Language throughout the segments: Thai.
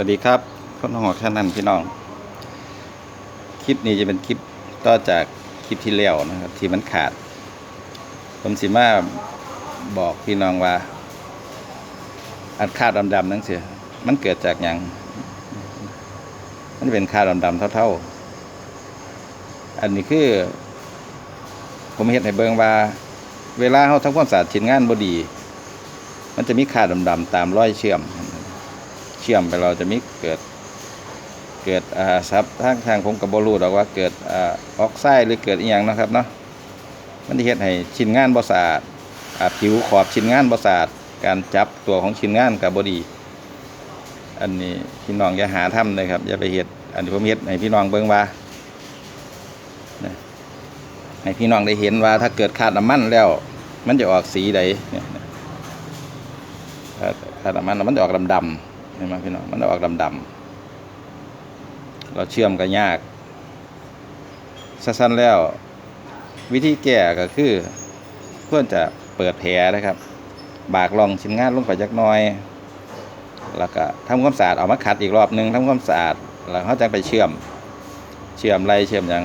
วัสดีครับคนหอแค่นั้นพี่น้อง คลิปนี้จะเป็นคลิปต่อจากคลิปที่แล้วนะครับ ที่มันขาด ผมสิมาบอกพี่น้องว่า อันคาดดำๆนั่นเสียมันเกิดจากอย่างมันเป็นคาดดำๆเท่าๆ อันนี้คือ ผมเห็นให้เบิงว่า เวลาเขาทำความสะอาดชิ้นงานบดี มันจะมีคาดดำๆตามรอยเชื่อม เชื่อมไปเราจะมีเกิดเกิดอ่าซับทางทางผมกับบรูดอกว่าเกิดอ่าออกไส้หรือเกิดอีหยังนะครับเนาะมันจะเฮ็ดให้ชิ้นงานบ่สะอาดอ่าผิวขอบชิ้นงานบ่สะอาดการจับตัวของชิ้นงานกับบอดี อันนี้พี่น้องอย่าหาทำเลยครับอย่าไปเฮ็ดอันนี้ผมเฮ็ดให้พี่น้องเบิ่งว่าให้พี่น้องได้เห็นว่าถ้าเกิดขาดน้ำมันแล้ว มันจะออกสีใดเนี่ยขาดน้ำมันมันจะออกดำๆ เห็นไหมพี่น้องมันออกดำๆเราเชื่อมก็ยากสั้นๆแล้ว วิธีแก้ก็คือเพื่อนจะเปิดแผลนะครับ บากลองชิ้นงานลงไปจักน้อย แล้วก็ทำความสะอาดเอามาขัดอีกรอบหนึงทำความสะอาดแล้วเขาจะไปเชื่อม เชื่อมไรเชื่อมอย่าง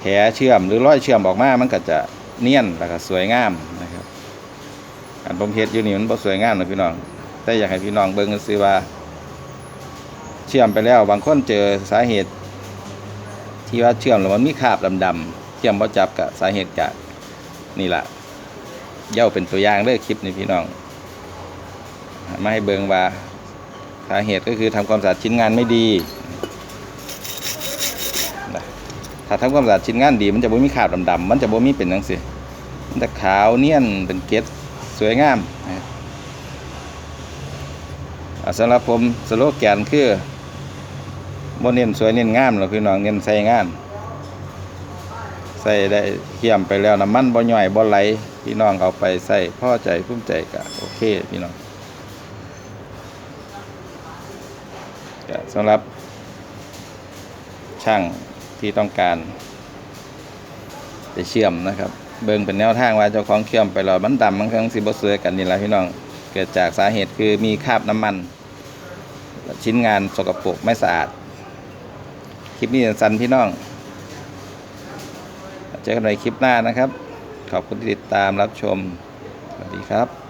แผลเชื่อมหรือร้อยเชื่อมออกมา มันก็จะเนียนแล้วก็สวยงามนะครับอันผมเฮ็ดอยู่นี่มันบ่สวยงามนะพี่น้อง แต่อยากให้พี่น้องเบิ่งซื้อว่า เชื่อมไปแล้วบางคนเจอสาเหตุ ที่ว่าเชื่อมแล้วมันมีคราบดำๆเชื่อมบ่จับกับสาเหตุจากนี่แหละเย่าเป็นตัวอย่างเลยคลิปนี้พี่น้องมาให้เบิงว่าสาเหตุก็คือทำความสะอาดชิ้นงานไม่ดีถ้าทำความสะอาดชิ้นงานดี มันจะบ่มีคราบดำๆมันจะบ่มีเป็นจังซี่มันจะขาวเนียนเป็นเกล็ดสวยงาม สำหรับผมสโลแกนคือบ่เน้นสวยเน้นงามหรอกพี่น้องเน้นใส่งาน ใส่ได้เขี่ยมไปแล้วน้ำมันบ่ย่อยบ่ไหลพี่น้องเอาไปใส่พ่อใจภูมิใจก็โอเคพี่น้องสำหรับช่างที่ต้องการจะเชื่อมนะครับ เบิ่งเป็นแนวทางว่าเจ้าของเชื่อมไปแล้วมันดำมันเครื่องสิบ่สวยกันนี่แหละพี่น้อง เกิดจากสาเหตุคือมีคราบน้ำมัน ชิ้นงานสกปรกไม่สะอาด คลิปนี้สั้นพี่น้อง เจอกันในคลิปหน้านะครับ ขอบคุณที่ติดตามรับชม สวัสดีครับ